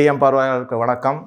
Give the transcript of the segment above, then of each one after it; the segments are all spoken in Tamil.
டிஎம் பார்வையாளருக்கு வணக்கம்.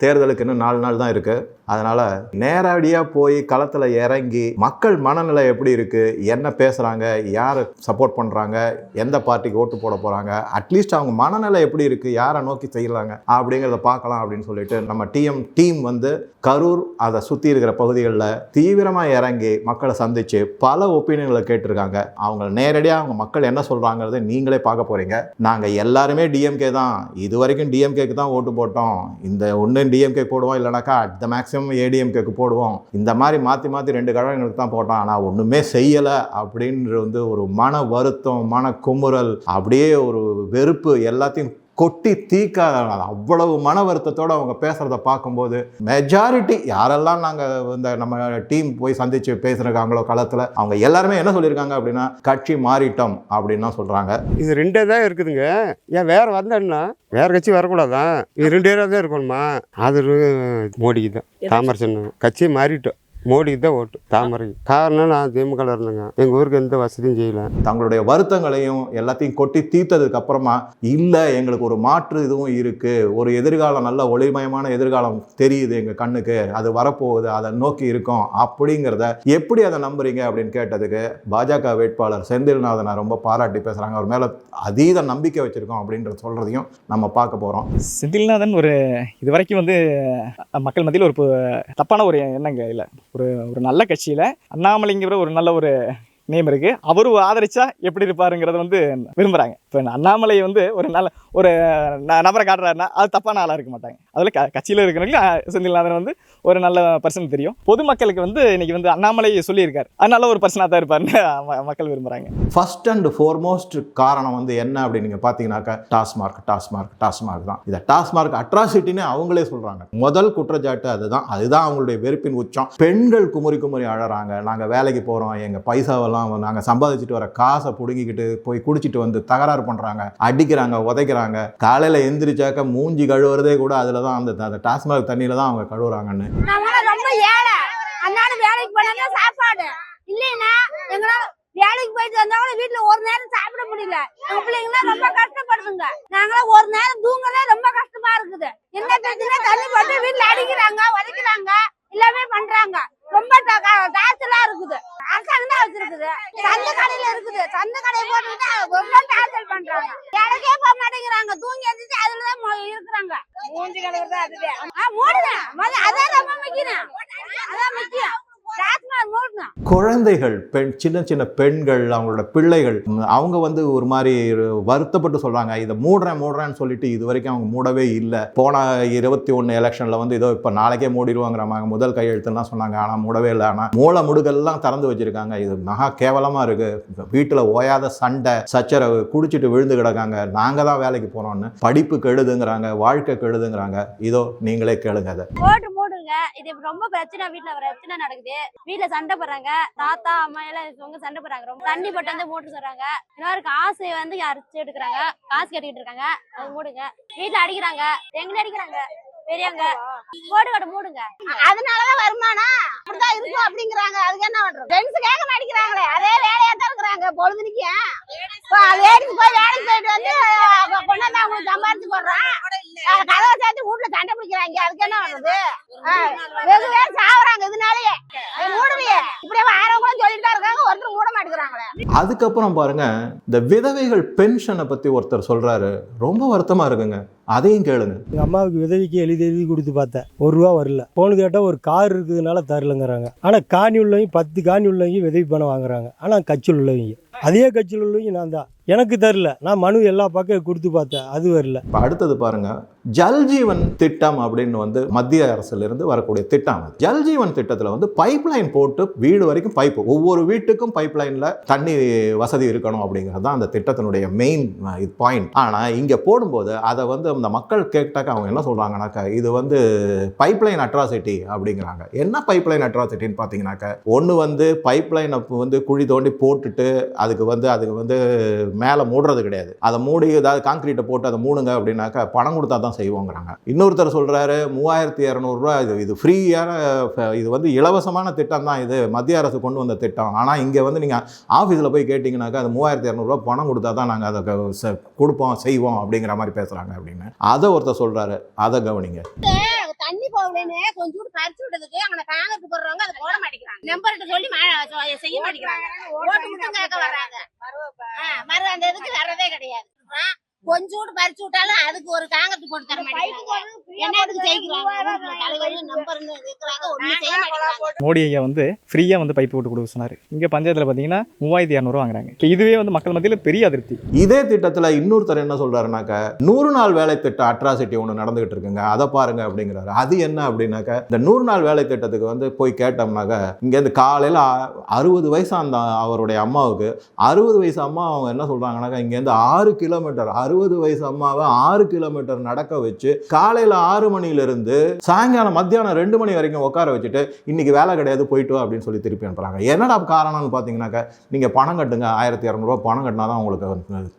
தேர்தலுக்கு இன்னும் நாலு நாள் தான் இருக்குது அதனால் நேரடியாக போய் களத்தில் இறங்கி மக்கள் மனநிலை எப்படி இருக்குது என்ன பேசுகிறாங்க யாரை சப்போர்ட் பண்ணுறாங்க எந்த பார்ட்டிக்கு ஓட்டு போட போகிறாங்க அட்லீஸ்ட் அவங்க மனநிலை எப்படி இருக்குது யாரை நோக்கி செய்கிறாங்க அப்படிங்கிறத பார்க்கலாம் அப்படின்னு சொல்லிட்டு நம்ம டிஎம் டீம் வந்து கரூர் அதை சுற்றி இருக்கிற பகுதிகளில் தீவிரமாக இறங்கி மக்களை சந்தித்து பல ஒப்பீனியன்களை கேட்டிருக்காங்க. அவங்க நேரடியாக அவங்க மக்கள் என்ன சொல்கிறாங்கிறத நீங்களே பார்க்க போகிறீங்க நாங்கள் எல்லாருமே டிஎம்கே தான். இது வரைக்கும் டிஎம்கேக்கு தான் ஓட்டு போட்டோம். இந்த ஒன்று டிஎம்கே போடுவோம் இல்லைனாக்கா அட் த மேக்ஸிமம் ஏடிஎம்கேக்கு போடுவோம். இந்த மாதிரி மாற்றி மாற்றி ரெண்டு கழகங்களுக்கு தான் போட்டோம். ஆனால் ஒன்றுமே செய்யலை அப்படின்ற வந்து ஒரு மன வருத்தம் மன குமுறல் அப்படியே ஒரு வெறுப்பு எல்லாத்தையும் கொட்டி தீக்க அவ்வளவு மன வருத்தத்தோடு அவங்க பேசுகிறத பார்க்கும்போது மெஜாரிட்டி யாரெல்லாம் நாங்கள் இந்த நம்ம டீம் போய் சந்தித்து பேசுகிறாங்களோ களத்தில் அவங்க எல்லாருமே என்ன சொல்லியிருக்காங்க அப்படின்னா கட்சி மாறிட்டோம் அப்படின்னு தான் சொல்கிறாங்க இது ரெண்டே தான் இருக்குதுங்க. ஏன் வேற வந்தேன்னா வேற கட்சி வரக்கூடாதான் இது ரெண்டே தான் இருக்கணுமா அது மோடிக்கு தான். தாமரசன் கட்சியை மாறிட்டோம். மோடிக்கு தான் ஓட்டு. தாமரை. காரணம் நான் திமுக இருந்தேங்க. எங்கள் ஊருக்கு எந்த வசதியும் செய்யல. தங்களுடைய வருத்தங்களையும் எல்லாத்தையும் கொட்டி தீர்த்ததுக்கு அப்புறமா இல்லை எங்களுக்கு ஒரு மாற்று இதுவும் இருக்குது ஒரு எதிர்காலம் நல்ல ஒளிமயமான எதிர்காலம் தெரியுது எங்கள் கண்ணுக்கு. அது வரப்போகுது அதை நோக்கி இருக்கோம். அப்படிங்கிறத எப்படி அதை நம்புறீங்க அப்படின்னு கேட்டதுக்கு பாஜக வேட்பாளர் செந்தில்நாதனை ரொம்ப பாராட்டி பேசுகிறாங்க அவர் மேலே அதீத நம்பிக்கை வச்சுருக்கோம் அப்படின்ற சொல்கிறதையும் நம்ம பார்க்க போகிறோம் செந்தில்நாதன் ஒரு இது வரைக்கும் வந்து மக்கள் மத்தியில் ஒரு தப்பான ஒரு எண்ணங்க இல்லை. ஒரு ஒரு நல்ல கட்சியில். அண்ணாமலைங்கிற ஒரு நல்ல ஒரு நேம் இருக்குது அவரும் ஆதரிச்சா எப்படி இருப்பாருங்கிறத வந்து விரும்புகிறாங்க இப்போ அண்ணாமலை வந்து ஒரு நல்ல ஒரு ந- நபரை காட்டுறாருன்னா அது தப்பான ஆளாக இருக்க மாட்டாங்க. அதில் க கட்சியில் இருக்கிறவங்களும் செந்தில்நாதன் வந்து ஒரு நல்ல பர்சன் தெரியும். பொதுமக்களுக்கு வந்து இன்னைக்கு வந்து அண்ணாமலை சொல்லியிருக்காரு. அதனால ஒரு பர்சனாக தான் இருப்பாருன்னு மக்கள் விரும்புகிறாங்க ஃபர்ஸ்ட் அண்ட் ஃபோர்மோஸ்ட் காரணம் வந்து என்ன அப்படின்னு நீங்கள் பார்த்தீங்கன்னாக்கா டாஸ்மார்க் டாஸ்மார்க் டாஸ்மார்க் தான். இதை டாஸ்மார்க் அட்ராசிட்டின்னு அவங்களே சொல்கிறாங்க முதல் குற்றச்சாட்டு அதுதான். அதுதான் அவங்களுடைய வெறுப்பின் உச்சம். பெண்கள் குமுறி குமுறி அழறாங்க. நாங்கள் வேலைக்கு போகிறோம் எங்கள் பைசாவெல்லாம் நாங்கள் சம்பாதிச்சுட்டு வர காசை பிடுங்கிக்கிட்டு போய் குடிச்சிட்டு வந்து தகராறு பண்ணுறாங்க அடிக்கிறாங்க உதைக்கிறாங்க. காலையில் எந்திரிச்சாக்க மூஞ்சி கழுவுறதே கூட அதில் தான் அந்த அந்த டாஸ்மார்க் தண்ணியில் தான் அவங்க கழுவுறாங்கன்னு நாங்களாம் ரொம்ப ஏழை. அதனால வேலைக்கு போனா சாப்பாடு இல்லைன்னா எங்களால வேலைக்கு போயிட்டு வந்தாலும் வீட்டுல ஒரு நேரம் சாப்பிட முடியல எங்க பிள்ளைங்களாம் ரொம்ப கஷ்டப்படுதுங்க நாங்களாம் ஒரு நேரம் தூங்கலே ரொம்ப கஷ்டமா இருக்குது என்ன பிரச்சனை தண்ணி போட்டு வீட்டுல அடிக்கிறாங்க உதைக்கிறாங்க எல்லாமே பண்றாங்க ரொம்ப டார்ச்சலா இருக்குது அரசாங்கம் தான் வச்சிருக்குது சந்த கடையில இருக்குது சந்த கடையை போட்டுக்கிட்டு ரொம்ப டார்ச்சல் பண்றாங்க வேலைக்கே போக மாட்டேங்கிறாங்க தூங்கி எழுந்துச்சு அதுலதான் மொ- இருக்கிறாங்க மூஞ்சி கலவர் தான் அதுவே ஆ மூடுதான் முதல்ல அதான் ரொம்ப முக்கியம் அதான் முக்கியம் டாஸ்மாக் மூடணும் குழந்தைகள் பெண் சின்ன சின்ன பெண்கள் அவங்களோட பிள்ளைகள் அவங்க வந்து ஒரு மாதிரி வருத்தப்பட்டு சொல்றாங்க. இதை மூடுறேன் மூடுறேன்னு சொல்லிட்டு இது வரைக்கும் அவங்க மூடவே இல்லை. போன இருபத்தி ஒன்று எலெக்ஷனில் வந்து ஏதோ இப்போ நாளைக்கே மூடிடுவாங்கிறாங்க முதல் கையெழுத்துலாம் சொன்னாங்க. ஆனால் மூடவே இல்லை. ஆனால் மூல முடுகெல்லாம் திறந்து வச்சிருக்காங்க. இது மகா கேவலமாக இருக்கு. வீட்டில் ஓயாத சண்டை சச்சரவு குடிச்சிட்டு விழுந்து கிடக்காங்க. நாங்கள் தான் வேலைக்கு போகிறோம்னு படிப்பு கெடுதுங்கிறாங்க வாழ்க்கை கெடுதுங்கிறாங்க. இதோ நீங்களே கேளுங்க அதை. இது ரொம்ப பிரச்சனை வீட்டுல பிரச்சனை நடக்குது. வீட்டுல சண்டை போடுறாங்க. தாத்தா அம்மா எல்லாம் இவங்க சண்டை போடுறாங்க. ரொம்ப தண்ணி போட்டு வந்து மூட்டு சொல்றாங்க இன்னொரு காசு வந்து அரைச்சு எடுக்கிறாங்க. காசு கட்டிக்கிட்டு இருக்காங்க. அது மூடுங்க. வீட்டுல அடிக்கிறாங்க. எங்க அடிக்கிறாங்க? பெரியவங்க. போடு கடை மூடுங்க. அதனாலதான் வருமானம். அப்படிதான் இருக்கும் அப்படிங்கிறாங்க. அதுக்கு என்ன ஃப்ரெண்ட்ஸ் ஃப்ரெண்ட்ஸுக்காக அடிக்கிறாங்களே அதே வேலையா தான் இருக்கிறாங்க. பொழுதுனிக்கு. வேலைக்கு போய் வேலைக்கு போயிட்டு வந்து கொண்டாந்து அவங்களுக்கு சம்பாரிச்சு போடுறான். கதவை சேர்த்து பிடிக்கிறாங்க அதுக்கு என்ன பண்றது அஹ், வெகு பேர் சாவறாங்க இதனாலயே. மூடுவியே இப்படியே ஆரவங்களும் சொல்லிட்டு தான் இருக்காங்க ஒருத்தர் மூட மாட்டேங்கிறாங்களே. அதுக்கப்புறம் பாருங்க இந்த விதவைகள் பென்ஷனை பத்தி ஒருத்தர் சொல்றாரு. ரொம்ப வருத்தமா இருக்குங்க. அதையும் கேளுங்க. எங்கள் அம்மாவுக்கு உதவிக்கு எழுதி எழுதி கொடுத்து பார்த்தேன். ஒரு ரூபா வரல. போன கேட்டால் ஒரு கார் இருக்குதுனால தரலங்கிறாங்க. ஆனால் காணி உள்ளவங்க பத்து காணி உள்ளவங்க உதவி பணம் வாங்குறாங்க. ஆனால் கட்சியில் உள்ளவங்க. அதே கட்சியில் உள்ளவங்க நான் தான். எனக்கு தெரில நான் மனு எல்லா பக்கம் கொடுத்து பார்த்தேன். அது வரல. இப்போ அடுத்தது பாருங்க. ஜல்ஜீவன் திட்டம் அப்படின்னு வந்து மத்திய அரசுலேருந்து வரக்கூடிய திட்டம் அது. ஜல்ஜீவன் திட்டத்தில் வந்து பைப் லைன் போட்டு வீடு வரைக்கும் பைப் ஒவ்வொரு வீட்டுக்கும் பைப் லைனில் தண்ணி வசதி இருக்கணும் அப்படிங்கிறது தான் அந்த திட்டத்தினுடைய மெயின் இது பாயிண்ட் ஆனால் இங்கே போடும்போது அதை வந்து அந்த மக்கள் கேட்டாக்க அவங்க என்ன சொல்கிறாங்கனாக்கா இது வந்து பைப் லைன் அட்ராசிட்டி அப்படிங்கிறாங்க. என்ன பைப் லைன் அட்ராசிட்டின்னு பார்த்தீங்கன்னாக்க ஒன்று வந்து பைப் லைனை வந்து குழி தோண்டி போட்டுட்டு அதுக்கு வந்து அதுக்கு வந்து மேலே மூடுறது கிடையாது. அதை மூடி ஏதாவது காங்கிரீட்டை போட்டு அதை மூடுங்க அப்படின்னாக்கா பணம் கொடுத்தா தான் செய்வோங்கிறாங்க. இன்னொருத்தர் சொல்கிறாரு மூவாயிரத்தி இரநூறுவா இது இது ஃப்ரீயான இது வந்து இலவசமான திட்டம் தான் இது. மத்திய அரசு கொண்டு வந்த திட்டம். ஆனால் இங்கே வந்து நீங்கள் ஆஃபீஸில் போய் கேட்டிங்கனாக்கா அது மூவாயிரத்தி இரநூறுவா பணம் கொடுத்தா தான் நாங்கள் அதை கொடுப்போம் செய்வோம் அப்படிங்கிற மாதிரி பேசுகிறாங்க அப்படின்னு. அதை ஒருத்தர் சொல்கிறாரு அதை கவனிங்க. தண்ணி போகலன்னு கொஞ்சோண்டு பறிச்சு விட்டதுக்கு அங்க காங்கிரஸ் போடுறவங்க அதை போட மாட்டேங்கிறாங்க. நம்பர்கிட்ட சொல்லி செய்ய மாட்டேங்கிறாங்க. ஓட்டு மட்டும் கேட்க வர்றாங்க மறு அந்த இதுக்கு வர்றதே கிடையாது. ஆ, கொஞ்சோண்டு பறிச்சு விட்டாலும் அதுக்கு ஒரு காங்கிரஸ் போட்டு தர மாட்டேங்கிறாங்க. மோடி ஐயா வந்து ஃப்ரீயாக வந்து பைப்பு போட்டு கொடுக்க சொன்னார். இங்கே பஞ்சாயத்தில் பார்த்தீங்கன்னா மூவாயிரத்தி இரநூறுவா வாங்குறாங்க. இதுவே வந்து மக்கள் மத்தியில் பெரிய அதிருப்தி. இதே திட்டத்தில் இன்னொருத்தர் என்ன சொல்றாருனாக்க நூறு நாள் வேலை திட்டம் அட்ராசிட்டி ஒன்று நடந்துகிட்டு இருக்குங்க. அதை பாருங்க அப்படிங்கிறாரு. அது என்ன அப்படின்னாக்க இந்த நூறு நாள் வேலை திட்டத்துக்கு வந்து போய் கேட்டோம்னாக்க இங்கேருந்து காலையில் அறுபது வயசு அந்த அவருடைய அம்மாவுக்கு அறுபது வயசு அம்மா அவங்க என்ன சொல்றாங்கன்னாக்கா இங்கேருந்து ஆறு கிலோமீட்டர் அறுபது வயசு அம்மாவை ஆறு கிலோமீட்டர் நடக்க வச்சு காலையில் ஆறு மணியிலிருந்து சாயங்காலம் மத்தியானம் ரெண்டு மணி வரைக்கும் உட்கார வச்சுட்டு இன்னைக்கு வேலை கிடையாது போயிட்டு வா அப்படின்னு சொல்லி திருப்பி அனுப்புகிறாங்க என்னடா காரணம்னு பார்த்தீங்கன்னாக்கா நீங்கள் பணம் கட்டுங்க ஆயிரத்தி இரநூறுவா பணம் கட்டினா தான் உங்களுக்கு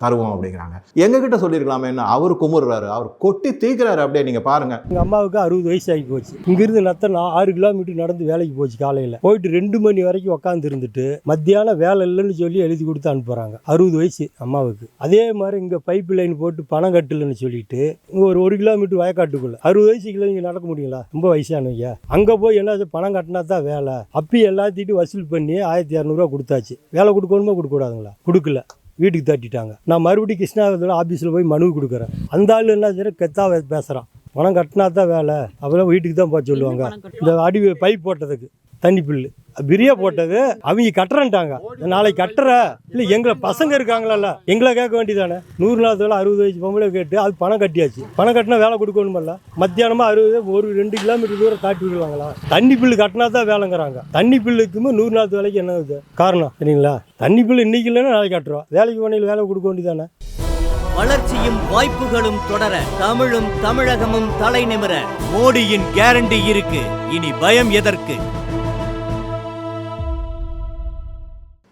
தருவோம் அப்படிங்கிறாங்க. எங்ககிட்ட சொல்லியிருக்கலாமே என்ன? அவர் குமுறுறாரு அவர் கொட்டி தீக்கிறாரு அப்படியே நீங்கள் பாருங்க. எங்கள் அம்மாவுக்கு அறுபது வயசு ஆகி போச்சு. இங்கிருந்து நத்த நான் ஆறு கிலோமீட்டர் நடந்து வேலைக்கு போச்சு காலையில். போயிட்டு ரெண்டு மணி வரைக்கும் உட்காந்து இருந்துட்டு மத்தியானம் வேலை இல்லைன்னு சொல்லி எழுதி கொடுத்து அனுப்புகிறாங்க அறுபது வயசு அம்மாவுக்கு. அதே மாதிரி இங்கே பைப்பில் லைன் போட்டு பணம் கட்டலன்னு சொல்லிட்டு ஒரு ஒரு கிலோமீட்டர் வயக்காட்டுக்குள்ள அறுபது வயசுக்குள்ள இங்கே நடக்க முடியுங்களா? ரொம்ப வயசானவங்க. அங்கே போய் என்ன பணம் கட்டினா தான் வேலை. அப்பயும் எல்லாத்திட்டும் வசூல் பண்ணி ஆயிரத்தி இரநூறுவா கொடுத்தாச்சு. வேலை கொடுக்கணுமா கொடுக்கக்கூடாதுங்களா? கொடுக்கல. வீட்டுக்கு தட்டிட்டாங்க. நான் மறுபடியும் கிருஷ்ணாபுரத்தில் ஆஃபீஸில் போய் மனு கொடுக்குறேன். அந்த ஆள் என்ன செய்யற கெத்தா பேசுகிறான் பணம் கட்டினா தான் வேலை. அப்புறம் வீட்டுக்கு தான் போக சொல்லுவாங்க. இந்த அடி பைப் போட்டதுக்கு. தண்ணி பில்லு. பிரியா போட்டது. அவங்க கட்டுறேன்ட்டாங்க. நாளைக்கு கட்டுற இல்லை எங்களை பசங்க இருக்காங்களல்ல. எங்களை கேட்க வேண்டியதானே? நூறு நாள் அறுபது வயசு பொம்பளை கேட்டு அது பணம் கட்டியாச்சு. பணம் கட்டினா வேலை கொடுக்கணுமல்ல? மத்தியானமா அறுபது ஒரு ரெண்டு கிலோமீட்டர் தூரம் காட்டி விடுவாங்களா? தண்ணி பில்லு கட்டினா தான் வேலைங்கிறாங்க. தண்ணி பில்லுக்குமே நூறு நாள் வேலைக்கு என்ன இது? காரணம் சரிங்களா தண்ணி பில்லு இன்னைக்கு இல்லைன்னா நாளைக்கு கட்டுறோம். வேலைக்கு போனையில் வேலை கொடுக்க வேண்டியதானே? வளர்ச்சியும் வாய்ப்புகளும் தொடர தமிழும் தமிழகமும் தலை நிமிர மோடியின் கேரண்டி இருக்கு. இனி பயம் எதற்கு?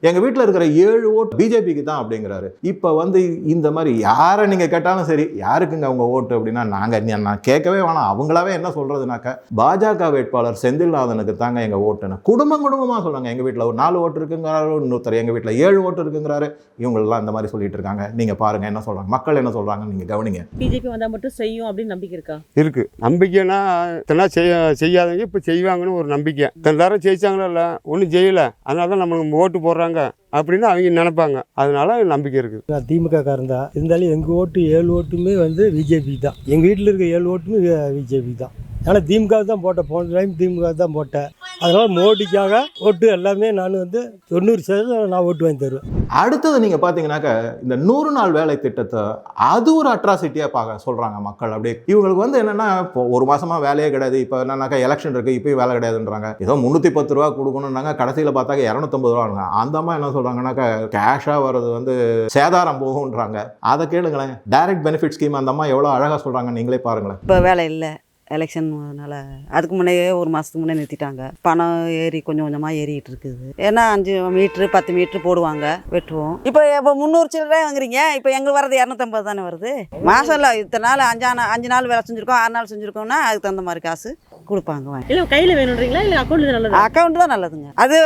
எங்க வீட்டில் இருக்கிற ஏழு ஓட்டு பிஜேபிக்கு தான் அப்படிங்கிறாரு. இப்போ வந்து இந்த மாதிரி யாரை நீங்க கேட்டாலும் சரி யாருக்குங்க அவங்க ஓட்டு அப்படின்னா நாங்க நீ- நான் கேட்கவே வேணாம். அவங்களாவே என்ன சொல்றதுனாக்க பாஜக வேட்பாளர் செந்தில்நாதனுக்கு தாங்க எங்க ஓட்டுன்னு குடும்பம் குடும்பமா சொல்றாங்க. எங்க வீட்டில் ஒரு நாலு ஓட்டு இருக்குங்கிறாரு இன்னொருத்தர் எங்க வீட்டில் ஏழு ஓட்டு இருக்குங்கிறாரு. இவங்களெல்லாம் இந்த மாதிரி சொல்லிட்டு இருக்காங்க. நீங்க பாருங்க என்ன சொல்றாங்க மக்கள் என்ன சொல்றாங்க நீங்க கவனிங்க. பிஜேபி வந்தா மட்டும் செய்யும் அப்படின்னு நம்பிக்கை இருக்கா? இருக்கு. நம்பிக்கைனா இத்தனை செய்ய செய்யாதவங்க இப்போ செய்வாங்கன்னு ஒரு நம்பிக்கை. நேரம் ஜெயிச்சாங்களா இல்லை ஒன்றும் செய்யலை அதனால தான் நம்மளுக்கு ஓட்டு போடுறாங்க. அப்படின்னு அவங்க நினைப்பாங்க. அதனால நம்பிக்கை இருக்குது நான் திமுக காரன் தான் இருந்தாலும் எங்கள் ஓட்டு ஏழு ஓட்டுமே வந்து பிஜேபி தான். எங்கள் வீட்டில் இருக்க ஏழு ஓட்டுமே பிஜேபி தான். ஆனால் திமுக தான் போட்டேன். போன டைம் திமுக தான் போட்டேன். அதனால் மோடிக்காக ஓட்டு எல்லாமே நான் வந்து தொண்ணூறு சதவீதம் நான் ஓட்டு வாங்கி தருவேன். அடுத்தது நீங்க பாத்தீங்கன்னாக்க இந்த நூறு நாள் வேலை திட்டத்தை அது ஒரு அட்ராசிட்டியா பார்க்க சொல்றாங்க மக்கள். அப்படியே இவங்களுக்கு வந்து என்னன்னா இப்போ ஒரு மாசமா வேலையே கிடையாது. இப்போ என்னன்னாக்கா எலெக்ஷன் இருக்கு இப்பயும் வேலை கிடையாதுன்றாங்க. ஏதோ முந்நூற்றி பத்து ரூபா கொடுக்கணும்னாங்க கடைசியில் பார்த்தாக்க இரநூத்தம்பது ரூபாங்க அந்த அம்மா என்ன சொல்றாங்கன்னாக்கா கேஷாக வர்றது வந்து சேதாரம் போகுன்றாங்க அதை கேளுங்களேன். டைரக்ட் பெனிஃபிட் ஸ்கீம் அந்த அம்மா எவ்வளோ அழகா சொல்றாங்க நீங்களே பாருங்களேன். இப்போ வேலை இல்லை. எலெக்ஷன்னால அதுக்கு முன்னையே ஒரு மாதத்துக்கு முன்னே நிறுத்திட்டாங்க. பணம் ஏறி கொஞ்சம் கொஞ்சமாக ஏறிட்டு இருக்குது. ஏன்னா அஞ்சு மீட்ரு பத்து மீட்ரு போடுவாங்க வெட்டுவோம். இப்போ இப்போ முந்நூறு சில்லரை வாங்குறீங்க. இப்போ எங்களுக்கு வரது இரநூத்தம்பது தானே வருது? மாதம் இல்லை இத்தனை நாள் அஞ்சா அஞ்சு நாள் வேலை செஞ்சுருக்கோம் ஆறு நாள் செஞ்சுருக்கோம்னா அதுக்கு தகுந்த மாதிரி காசு. கொடுப்பாங்க. இல்ல கையில வேணும்ன்றீங்களா இல்ல அக்கௌண்ட்ல நல்லதா? அக்கௌண்ட் தான் நல்லதுங்க. அது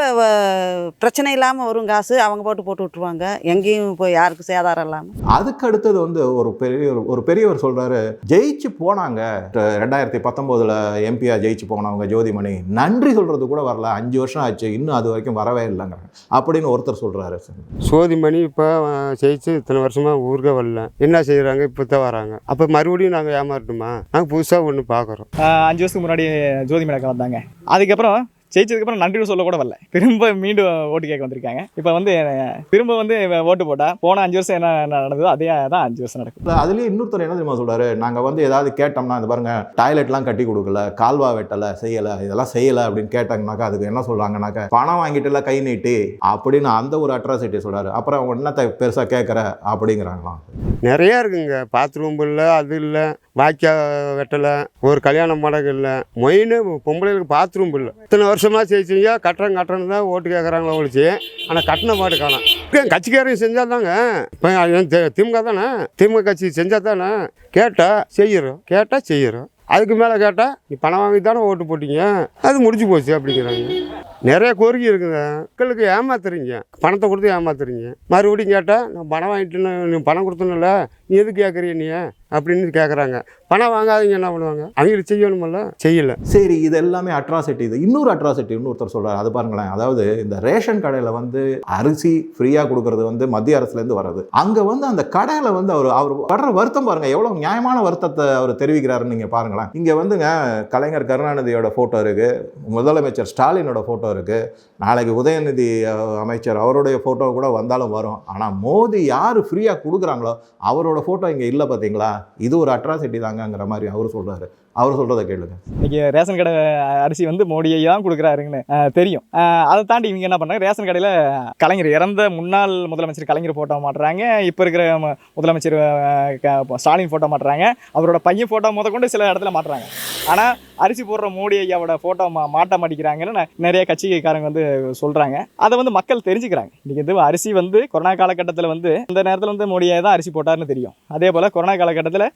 பிரச்சனை இல்லாமல் வரும் காசு அவங்க போட்டு போட்டு விட்ருவாங்க எங்கேயும் போய் யாருக்கும் சேதாரம் இல்லாமல் அதுக்கு அடுத்தது வந்து ஒரு பெரிய ஒரு பெரியவர் சொல்றாரு ஜெயிச்சு போனாங்க. ரெண்டாயிரத்தி பத்தொம்போதுல எம்பியா ஜெயிச்சு போனவங்க ஜோதிமணி நன்றி சொல்றது கூட வரல. அஞ்சு வருஷம் ஆச்சு இன்னும் அது வரைக்கும் வரவே இல்லைங்கிறாங்க. அப்படின்னு ஒருத்தர் சொல்றாரு சோதிமணி இப்போ ஜெயிச்சு இத்தனை வருஷமாக ஊருக்கே வரல. என்ன செய்கிறாங்க இப்போ தான் வராங்க. அப்போ மறுபடியும் நாங்கள் ஏமாறட்டுமா? நாங்கள் புதுசாக ஒன்று பார்க்குறோம் அஞ்சு வருஷத்துக்கு முன்னாடி ஜோதி மேடக்கா வந்தாங்க அதுக்கப்புறம் ஜெயிச்சதுக்கப்புறம் நன்றி சொல்ல கூட வரல. திரும்ப மீண்டும் ஓட்டு கேட்க வந்திருக்காங்க. இப்போ வந்து திரும்ப வந்து ஓட்டு போட்டால் போன அஞ்சு வருஷம் என்ன நடந்ததோ அதே தான் அஞ்சு வருஷம் நடக்கும். அதுலேயே இன்னொருத்தர் என்ன தெரியுமா சொல்றாரு? நாங்கள் வந்து ஏதாவது கேட்டோம்னா இந்த பாருங்க டாய்லெட்லாம் கட்டி கொடுக்கல கால்வா வெட்டலை செய்யலை இதெல்லாம் செய்யலை அப்படின்னு கேட்டாங்கனாக்கா அதுக்கு என்ன சொல்கிறாங்கனாக்கா பணம் வாங்கிட்டுல கை நீட்டி அப்படின்னு அந்த ஒரு அட்ராசிட்டி சொல்கிறாரு அப்புறம் அவங்க என்னத்தை பெருசாக கேட்குற அப்படிங்கிறாங்களாம். நிறையா இருக்குங்க. பாத்ரூம் இல்லை அது இல்லை வாய்க்கா வெட்டலை ஒரு கல்யாண மடகு இல்லை. மெயின் பொம்பளைகளுக்கு பாத்ரூம் இல்லை. இத்தனை வருஷமாக செய்ச்சிங்க கட்டுறேன் கட்டுறேன்னு தான் ஓட்டு கேட்குறாங்களோ ஒழிச்சு ஆனால் கட்டின மாட்டு காணும். கட்சிக்காரங்க செஞ்சால் தாங்க இப்போ திமுக தானே? திமுக கட்சி செஞ்சால் தானே? கேட்டால் செய்கிறோம் கேட்டால் செய்கிறோம் அதுக்கு மேலே கேட்டால் நீ பணம் வாங்கி தானே ஓட்டு போட்டீங்க? அது முடிஞ்சு போச்சு அப்படிங்கிறாங்க. நிறைய கோரிக்கை இருக்குங்க. மக்களுக்கு ஏமாத்துறீங்க. பணத்தை கொடுத்து ஏமாத்துறீங்க. மறுபடியும் கேட்டால் நான் பணம் வாங்கிட்டுன்னு நீ பணம் கொடுத்தனும்ல நீ எதுக்கு கேட்குறீ நீ? அப்படின்னு கேட்குறாங்க பணம் வாங்காதீங்க என்ன பண்ணுவாங்க? அவங்களுக்கு செய்யணுமில்ல? செய்யல. சரி இது எல்லாமே அட்ராசிட்டி இது. இன்னொரு அட்ராசிட்டி இன்னொருத்தர் சொல்கிறார் அது பாருங்களேன். அதாவது இந்த ரேஷன் கடையில் வந்து அரிசி ஃப்ரீயாக கொடுக்கறது வந்து மத்திய அரசுலேருந்து வர்றது. அங்கே வந்து அந்த கடையில் வந்து அவர் அவர் படுற வருத்தம் பாருங்கள் எவ்வளோ நியாயமான வருத்தத்தை அவர் தெரிவிக்கிறாருன்னு நீங்கள் பாருங்களேன். இங்கே வந்துங்க கலைஞர் கருணாநிதியோட ஃபோட்டோ இருக்குது முதலமைச்சர் ஸ்டாலினோட ஃபோட்டோ இருக்குது நாளைக்கு உதயநிதி அமைச்சர் அவருடைய ஃபோட்டோ கூட வந்தாலும் வரும். ஆனால் மோடி யார் ஃப்ரீயாக கொடுக்குறாங்களோ அவரோட ஃபோட்டோ இங்கே இல்லை பார்த்தீங்களா இது ஒரு அட்ராசிட்டி தாங்கங்கிற மாதிரி அவர் சொல்றாரு. அவர் சொல்கிறத கேளுங்க. இன்னைக்கு ரேஷன் கடை அரிசி வந்து மோடியை தான் கொடுக்குறாருங்கன்னு தெரியும். அதை தாண்டி இவங்க என்ன பண்ணாங்க ரேஷன் கடையில் கலைஞர் இறந்த முன்னாள் முதலமைச்சர் கலைஞர் ஃபோட்டோ மாட்டுறாங்க. இப்போ இருக்கிற முதலமைச்சர் ஸ்டாலின் ஃபோட்டோ மாட்டுறாங்க. அவரோட பையன் ஃபோட்டோ முத கொண்டு சில இடத்துல மாட்டுறாங்க. ஆனால் அரிசி போடுற மோடி ஐயாவோட ஃபோட்டோ மா மாட்ட மாட்டிக்கிறாங்கன்னு நிறைய கட்சிக்காரங்க வந்து சொல்கிறாங்க அதை வந்து மக்கள் தெரிஞ்சுக்கிறாங்க. இன்றைக்கி வந்து அரிசி வந்து கொரோனா காலகட்டத்தில் வந்து இந்த நேரத்தில் வந்து மோடியை தான் அரிசி போட்டார்னு தெரியும். அதே போல் கொரோனா காலகட்டத்தில்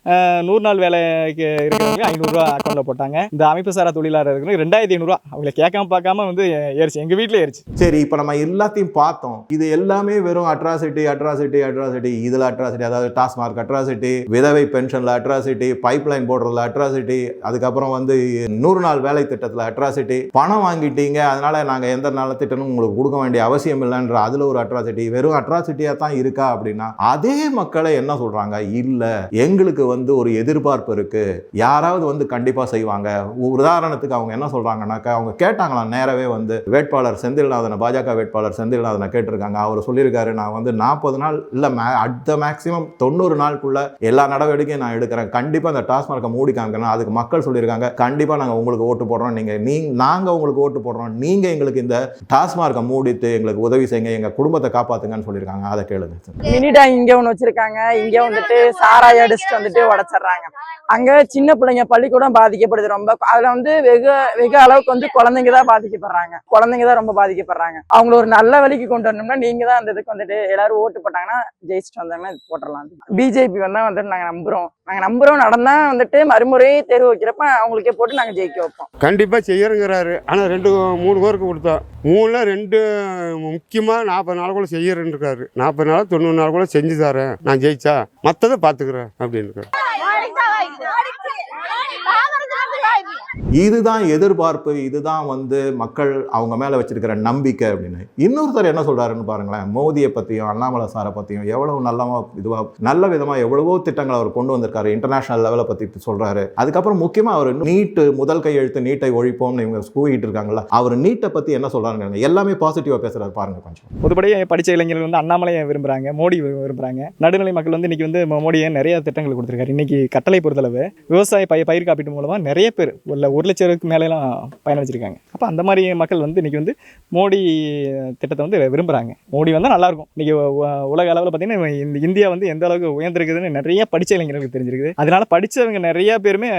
நூறு நாள் வேலைக்கு இருக்கிறவங்க ஐநூறுரூவா அக்கௌண்ட்டில் போட்டாங்க. இந்த அமைப்பு சாரா தொழிலாளர் இருக்கிறவங்க ரெண்டாயிரத்தி ஐநூறுரூவா. அவங்களை கேட்காம பார்க்காம வந்து ஏறிச்சு. எங்கள் வீட்டில் ஏறிச்சு. சரி இப்போ நம்ம எல்லாத்தையும் பார்த்தோம். இது எல்லாமே வெறும் அட்ராசிட்டி அட்ராசிட்டி அட்ராசிட்டி இதில் அட்ராசிட்டி அதாவது டாஸ்மார்க் அட்ராசிட்டி விதவை பென்ஷனில் அட்ராசிட்டி பைப் லைன் போடுறதுல அட்ராசிட்டி அதுக்கப்புறம் வந்து நூறு நாள் வேலை திட்டத்தில் அட்ராசிட்டி பணம் வாங்கிட்டீங்க அதனால் நாங்கள் எந்த நலத்திட்டமும் உங்களுக்கு கொடுக்க வேண்டிய அவசியம் இல்லைன்ற அதில் ஒரு அட்ராசிட்டி வெறும் அட்ராசிட்டியாக தான் இருக்கா அப்படின்னா அதே மக்களை என்ன சொல்கிறாங்க இல்லை எங்களுக்கு வந்து ஒரு எதிர்பார்ப்பு இருக்குது யாராவது வந்து கண்டிப்பாக செய்வாங்க. உதாரணத்துக்கு அவங்க என்ன சொல்கிறாங்கனாக்கா அவங்க கேட்டாங்களாம் நேரவே வந்து வேட்பாளர் செந்தில்நாதனை பாஜக வேட்பாளர் செந்தில்நாதனை கேட்டிருக்காங்க. அவர் சொல்லியிருக்காரு நான் வந்து நாற்பது நாள் இல்லை மே அடுத்த மேக்ஸிமம் தொண்ணூறு நாளுக்குள்ள எல்லா நடவடிக்கையும் நான் எடுக்கிறேன். கண்டிப்பாக அந்த டாஸ்மார்க்கை மூடி காமிக்கணும் அதுக்கு மக்கள் சொல்லியிருக்காங்க. கண்டிப்பாக நாங்கள் உங்களுக்கு ஓட்டு போடுறோம். நீங்கள் நீ நாங்கள் உங்களுக்கு ஓட்டு போடுறோம். நீங்கள் எங்களுக்கு இந்த டாஸ்மார்க்கை மூடித்து எங்களுக்கு உதவி செய்யுங்க. எங்கள் குடும்பத்தை காப்பாற்றுங்கன்னு சொல்லியிருக்காங்க. அதை கேளுங்க மினிடா இங்கே ஒண்ணு வச்சிருக்காங்க. இங்கே வந்துட்டு சாராய அடிச்சுட்டு வந்துட்டு உடச்சிட்றாங்க. அங்க சின்ன பிள்ளைங்க பள்ளிக்கூடம் பாதிக்கப்படுது ரொம்ப. அதுல வந்து வெகு வெகு அளவுக்கு வந்து குழந்தைங்க தான் பாதிக்கப்படுறாங்க. குழந்தைங்க தான் ரொம்ப பாதிக்கப்படுறாங்க. அவங்கள ஒரு நல்ல வழிக்கு கொண்டு வரணும்னா நீங்க தான் அந்த இதுக்கு வந்துட்டு எல்லாரும் ஓட்டு போட்டாங்கன்னா ஜெயிச்சுட்டு வந்தாங்கன்னா போட்டுடலாம். பிஜேபி வந்தால் வந்துட்டு நாங்க நம்புகிறோம் நாங்க நம்புறோம் நடந்தா வந்துட்டு மறுமுறை தேர்வு வைக்கிறப்ப அவங்களுக்கே போட்டு நாங்க ஜெயிக்க வைப்போம். கண்டிப்பாக செய்யறங்கிறாரு ஆனால் ரெண்டு மூணு பேருக்கு கொடுத்தோம் மூணில் ரெண்டு முக்கியமாக நாற்பது நாளுக்குள்ள செய்யறேன்னு இருக்காரு நாற்பது நாள் தொண்ணூறு நாள் கூட செஞ்சு தரேன் நான் ஜெயிச்சா மற்றதை பார்த்துக்கிறேன் அப்படின்னு இதுதான் எதிர்பார்ப்பு இதுதான் வந்து மக்கள் அவங்க மேலே வச்சிருக்கிற நம்பிக்கை அப்படின்னு. இன்னொருத்தர் என்ன சொல்றாருன்னு பாருங்களேன் மோதியை பற்றியும் அண்ணாமலை சாரை பற்றியும் எவ்வளவு நல்லமா இதுவாக நல்ல விதமாக எவ்வளவோ திட்டங்களை அவர் கொண்டு வந்திருக்காரு இன்டர்நேஷனல் லெவலை பற்றி சொல்றாரு. அதுக்கப்புறம் முக்கியமாக அவர் நீட்டு முதல் கையெழுத்து நீட்டை ஒழிப்போம்னு இவங்க கூவிட்டு இருக்காங்களா அவர் நீட்டை பற்றி என்ன சொல்றாருங்க எல்லாமே பாசிட்டிவாக பேசுறாரு பாருங்க கொஞ்சம். பொதுப்படியே படித்த இளைஞர்கள் வந்து அண்ணாமலையை விரும்புகிறாங்க மோடி விரும்புகிறாங்க நடுநிலை மக்கள் வந்து இன்றைக்கி வந்து மோடியை நிறைய திட்டங்கள் கொடுத்துருக்காரு. இன்றைக்கி கட்டளை பொறுத்தளவு விவசாய பயிர் பயிர் காப்பீட்டு மூலமாக நிறைய பேர் இல்லை ஒரு லட்சம் லட்சத்துக்கு மேலேலாம் வச்சுருக்காங்க அப்போ அந்த மாதிரி மக்கள் வந்து இன்றைக்கி வந்து மோடி திட்டத்தை வந்து விரும்புகிறாங்க மோடி வந்தால் நல்லாயிருக்கும் இன்றைக்கி உலக அளவில் பார்த்தீங்கன்னா இந்த இந்தியா வந்து எந்த அளவுக்கு உயர்ந்திருக்குதுன்னு நிறைய படித்த இளைஞர்களுக்கு தெரிஞ்சிருக்குது. அதனால் படித்தவங்க நிறைய பேருமே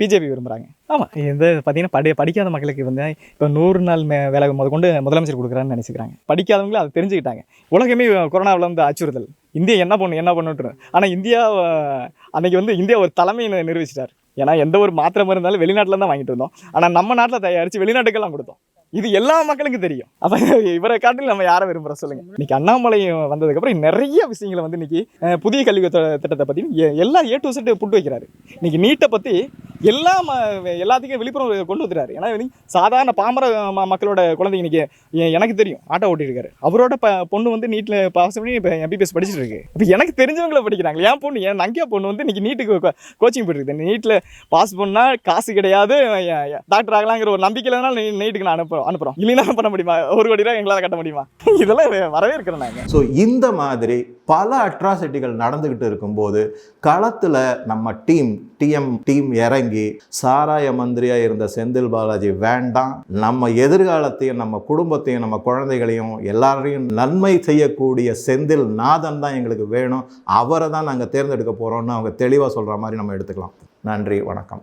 பிஜேபி விரும்புகிறாங்க ஆமாம் இந்த பார்த்தீங்கன்னா படி படிக்காத மக்களுக்கு வந்து இப்போ நூறு நாள் மே வேலை முதல் கொண்டு முதலமைச்சர் கொடுக்குறான்னு நினச்சிக்கிறாங்க. படிக்காதவங்களும் அதை தெரிஞ்சுக்கிட்டாங்க. உலகமே கொரோனாவில் வந்து அச்சுறுத்தல். இந்தியா என்ன பண்ணும் என்ன பண்ணுன்ட்டு. ஆனால் இந்தியா அஹ், அன்னைக்கு வந்து இந்தியா ஒரு தலைமையை நிர்வகிச்சிட்டார். நிரூபிச்சிட்டார் ஏன்னா எந்த ஒரு மாத்திரை இருந்தாலும் வெளிநாட்டில் தான் வாங்கிட்டு இருந்தோம். ஆனால் நம்ம நாட்டில் தயாரித்து வெளிநாட்டுக்கெல்லாம் கொடுத்தோம். இது எல்லா மக்களுக்கும் தெரியும். அப்போ இவரை காட்டில் நம்ம யாரை விரும்புகிறோம் சொல்லுங்க. இன்னைக்கு அண்ணாமலை வந்ததுக்கப்புறம் நிறைய விஷயங்களை வந்து இன்னைக்கு புதிய கல்வி த- திட்டத்தை பற்றி எல்லா ஏ டு செட்டு புட்டு வைக்கிறாரு. இன்னைக்கு நீட்டை பற்றி எல்லா ம எல்லாத்துக்கும் விழிப்புணர்வு கொண்டு வந்துறாரு ஏன்னா சாதாரண பாமர ம- மக்களோட குழந்தைங்க இன்னைக்கு எனக்கு தெரியும். ஆட்டோ ஓட்டிருக்காரு அவரோட ப பொண்ணு வந்து நீட்டில் பாஸ் பண்ணி இப்போ எம்பிபிஎஸ் படிச்சுட்டு இருக்கு. இப்போ எனக்கு தெரிஞ்சவங்கள படிக்கிறாங்க என் பொண்ணு என் நங்கியா பொண்ணு வந்து இன்னைக்கு நீட்டுக்கு கோச்சிங் போயிருக்கு நீட்டில் பாஸ் பண்ணால் காசு கிடையாது. டாக்டர் ஆகலாங்கிற ஒரு நம்பிக்கையில நீ நீட்டுக்கு நான் அனுப்புகிறேன் அனுப்புகிறோம் இல்லைன்னா பண்ண முடியுமா? ஒரு கோடி ரூபா எங்களால் கட்ட முடியுமா? இதெல்லாம் வரவே இருக்கிறோம் நாங்கள் ஸோ இந்த மாதிரி பல அட்ராசிட்டிகள் நடந்துக்கிட்டு இருக்கும்போது களத்தில் நம்ம டீம் டிஎம் டீம் இறங்கி சாராய மந்திரியாக இருந்த செந்தில் பாலாஜி வேண்டாம். நம்ம எதிர்காலத்தையும் நம்ம குடும்பத்தையும் நம்ம குழந்தைகளையும் எல்லாரையும் நன்மை செய்யக்கூடிய செந்தில் நாதன் தான் எங்களுக்கு வேணும். அவரை தான் நாங்கள் தேர்ந்தெடுக்க போகிறோம்னு அவங்க தெளிவாக சொல்கிற மாதிரி நம்ம எடுத்துக்கலாம். நன்றி வணக்கம்.